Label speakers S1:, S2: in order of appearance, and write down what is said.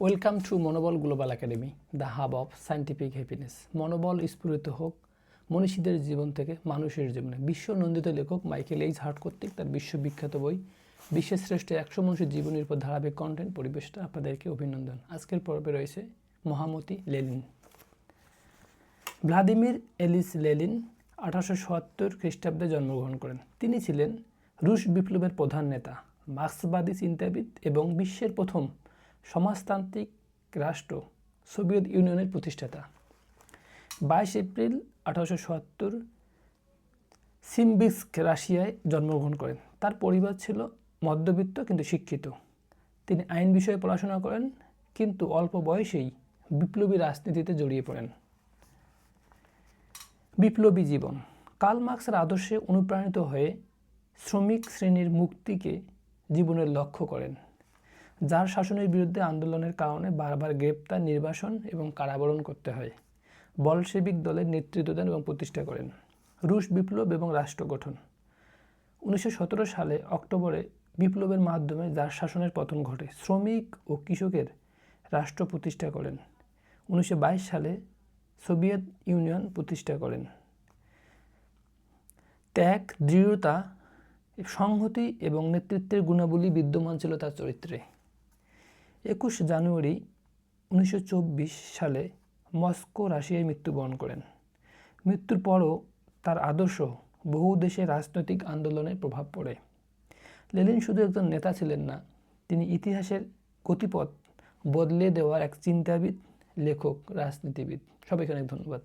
S1: Welcome to Monobol global academy the hub of scientific happiness Monobol স্ফুরিত হোক, মনীষীদের জীবন থেকে মানুষের জীবনে। বিশ্ব নন্দিত লেখক মাইকেল এইচ হার্ট কর্তৃক তার বিশ্ববিখ্যাত বই বিশ্বের শ্রেষ্ঠ একশো মানুষের জীবনের উপর ধারাবাহিক কন্টেন্ট পরিবেশটা আপনাদেরকে অভিনন্দন। আজকের পর্বে রয়েছে মহামতি লেলিন ভ্লাদিমির এলিস লেলিন আঠারোশো সত্তর খ্রিস্টাব্দে জন্মগ্রহণ করেন। তিনি ছিলেন রুশ বিপ্লবের প্রধান নেতা, মার্ক্সবাদী চিন্তাবিদ এবং বিশ্বের প্রথম সমাজতান্ত্রিক রাষ্ট্র, সোভিয়েত ইউনিয়নের প্রতিষ্ঠাতা। বাইশ এপ্রিল আঠারোশো সত্তর সিমবিস্ক রাশিয়ায় জন্মগ্রহণ করেন। তার পরিবার ছিল মধ্যবিত্ত কিন্তু শিক্ষিত। তিনি আইন বিষয়ে পড়াশোনা করেন কিন্তু অল্প বয়সেই বিপ্লবী রাজনীতিতে জড়িয়ে পড়েন। বিপ্লবী জীবন। কার্ল মার্ক্সের আদর্শে অনুপ্রাণিত হয়ে শ্রমিক শ্রেণির মুক্তিকে জীবনের লক্ষ্য করেন। যার শাসনের বিরুদ্ধে আন্দোলনের কারণে বারবার গ্রেপ্তার, নির্বাসন এবং কারাবরণ করতে হয়। বলশেবিক দলের নেতৃত্ব দেন এবং প্রতিষ্ঠা করেন। রুশ বিপ্লব এবং রাষ্ট্র গঠন। উনিশশো সতেরো সালে অক্টোবরে বিপ্লবের মাধ্যমে যার শাসনের পতন ঘটে, শ্রমিক ও কৃষকের রাষ্ট্র প্রতিষ্ঠা করেন। উনিশশো বাইশ সালে সোভিয়েত ইউনিয়ন প্রতিষ্ঠা করেন। ত্যাগ, দৃঢ়তা, সংহতি এবং নেতৃত্বের গুণাবলী বিদ্যমান ছিল তার চরিত্রে। একুশ জানুয়ারি উনিশশো চব্বিশ সালে মস্কো রাশিয়ায় মৃত্যুবরণ করেন। মৃত্যুর পরও তার আদর্শ বহু দেশে রাজনৈতিক আন্দোলনে প্রভাব পড়ে। লেলিন শুধু একজন নেতা ছিলেন না, তিনি ইতিহাসের গতিপথ বদলে দেওয়ার এক চিন্তাবিদ, লেখক, রাজনীতিবিদ। সবাইকে অনেক ধন্যবাদ।